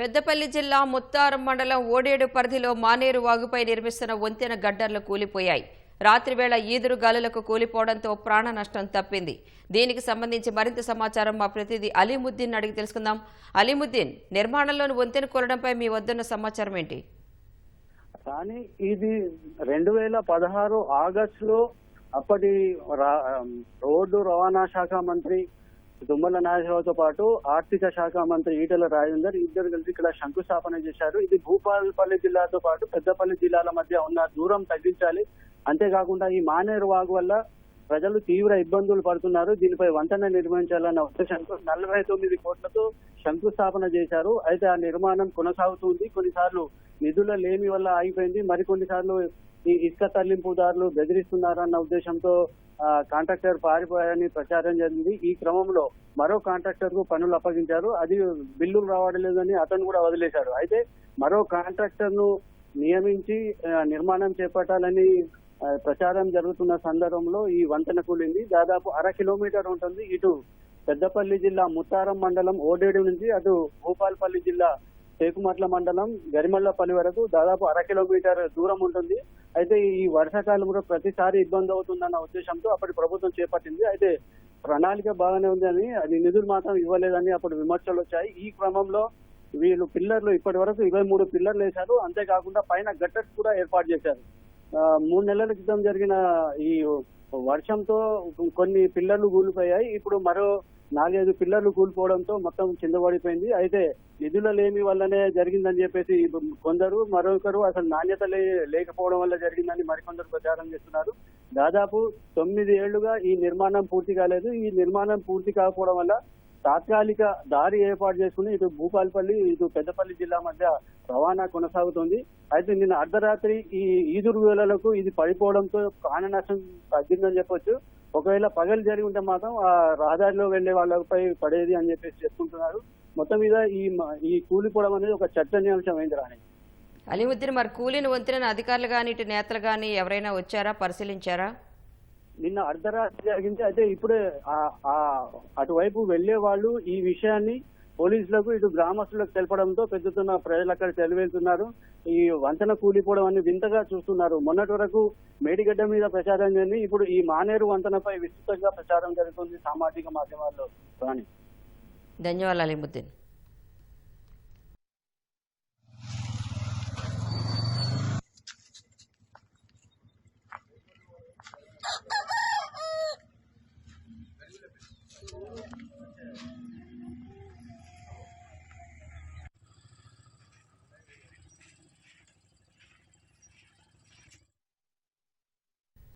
పెద్దపల్లి జిల్లా ముత్తారం మండలం ఓడేడు పరిధిలో మానేరు వాగుపై నిర్మిస్తున్న వంతెన గడ్డర్లు కూలిపోయాయి. రాత్రివేళ ఈదురు గాలులకు కూలిపోవడంతో ప్రాణ నష్టం తప్పింది. దీనికి సంబంధించి మరింత సమాచారం మా ప్రతినిధి అలీముద్దీన్ అడిగి తెలుసుకుందాం. అలీముద్దీన్ నిర్మాణంలోని వంతెన కూలడంపై మీ వద్దన్న సమాచారం ఏంటి? కానీ ఇది రెండు వేల పదహారు ఆగస్టులో అప్పటి రోడ్డు రవాణా శాఖ మంత్రి తుమ్మల నాగేశ్వరరావుతో పాటు ఆర్థిక శాఖ మంత్రి ఈటెల రాజేందర్ ఇద్దరు కలిసి ఇక్కడ శంకుస్థాపన చేశారు. ఇది భూపాలపల్లి జిల్లాతో పాటు పెద్దపల్లి జిల్లాల మధ్య ఉన్న దూరం తగ్గించాలి. అంతేకాకుండా ఈ మానేరు వాగు వల్ల ప్రజలు తీవ్ర ఇబ్బందులు పడుతున్నారు. దీనిపై వంతెన నిర్మించాలన్న ఉద్దేశంతో నలభై తొమ్మిది కోట్లతో శంకుస్థాపన చేశారు. అయితే ఆ నిర్మాణం కొనసాగుతుంది. కొన్నిసార్లు నిధుల లేమి వల్ల ఆగిపోయింది. మరికొన్నిసార్లు ఈ ఇసుక తరలింపుదారులు బెదిరిస్తున్నారన్న ఉద్దేశంతో కాంట్రాక్టర్ పారిపోయారని ప్రచారం జరిగింది. ఈ క్రమంలో మరో కాంట్రాక్టర్కు పనులు అప్పగించారు. అది బిల్లులు రావడం లేదని అతను కూడా వదిలేశారు అయితే మరో కాంట్రాక్టర్ను నియమించి నిర్మాణం చేపట్టాలని ప్రచారం జరుగుతున్న సందర్భంలో ఈ వంతెన కూలింది. దాదాపు అర కిలోమీటర్ ఉంటుంది. ఇటు పెద్దపల్లి జిల్లా ముత్తారం మండలం ఓడేడు నుంచి అటు భూపాల్పల్లి జిల్లా టేకుమట్ల మండలం గరిమల్లపల్లి వరకు దాదాపు అర కిలోమీటర్ దూరం ఉంటుంది. అయితే ఈ వర్షాకాలంలో ప్రతిసారి ఇబ్బంది అవుతుందన్న ఉద్దేశంతో అప్పటి ప్రభుత్వం చేపట్టింది. అయితే ప్రణాళిక బాగానే ఉందని అది నిధులు మాత్రం ఇవ్వలేదని అప్పుడు విమర్శలు వచ్చాయి. ఈ క్రమంలో వీళ్ళు పిల్లర్లు ఇప్పటి వరకు ఇరవై మూడు పిల్లర్లు వేశారు. అంతేకాకుండా పైన గట్టర్స్ కూడా ఏర్పాటు చేశారు. మూడు నెలల క్రితం జరిగిన ఈ వర్షంతో కొన్ని పిల్లర్లు కూలిపోయాయి. ఇప్పుడు మరో నాలుగైదు పిల్లర్లు కూలిపోవడంతో మొత్తం కింద పడిపోయింది. అయితే నిధుల లేమి వల్లనే జరిగిందని చెప్పేసి కొందరు మరొకరు అసలు నాణ్యత లే- లేకపోవడం వల్ల జరిగిందని మరికొందరు ప్రచారం చేస్తున్నారు. దాదాపు తొమ్మిది ఏళ్ళుగా ఈ నిర్మాణం పూర్తి కాలేదు. ఈ నిర్మాణం పూర్తి కాకపోవడం వల్ల తాత్కాలిక దారి ఏర్పాటు చేసుకుని ఇటు భూపాలపల్లి ఇటు పెద్దపల్లి జిల్లా మధ్య రవాణా కొనసాగుతుంది. అయితే నిన్న అర్ధరాత్రి ఈ ఈదురు వేళలకు ఇది పడిపోవడంతో ప్రాణ నష్టం తగ్గిందని చెప్పొచ్చు. ఒకవేళ పగలు జరిగి ఉంటే మాత్రం ఆ రహదారిలో వెళ్ళే వాళ్ళపై పడేది అని చెప్పేసి చెప్పుకుంటున్నారు. మొత్తం మీద ఈ ఈ కూలిపోవడం అనేది ఒక చర్చనీయాంశం అయింది రాణి. అలీముద్దీన్ మరి కూలిన వంతెన అధికారులు కానీ ఇటు నేతలు కానీ ఎవరైనా వచ్చారా పరిశీలించారా? నిన్న అర్ధరాత్రి జరిగింది. అయితే ఇప్పుడే అటువైపు వెళ్ళే వాళ్ళు ఈ విషయాన్ని పోలీసులకు ఇటు గ్రామస్తులకు తెలపడంతో పెద్దతున్న ప్రజలు అక్కడ తెలివేస్తున్నారు ఈ వంతెన కూలిపోవడం అని వింతగా చూస్తున్నారు. మొన్నటి వరకు మేడిగడ్డ మీద ప్రచారం జరిగింది. ఇప్పుడు ఈ మానేరు వంతెనపై విస్తృతంగా ప్రచారం జరుగుతుంది సామాజిక మాధ్యమాల్లో. ధన్యవాదాలు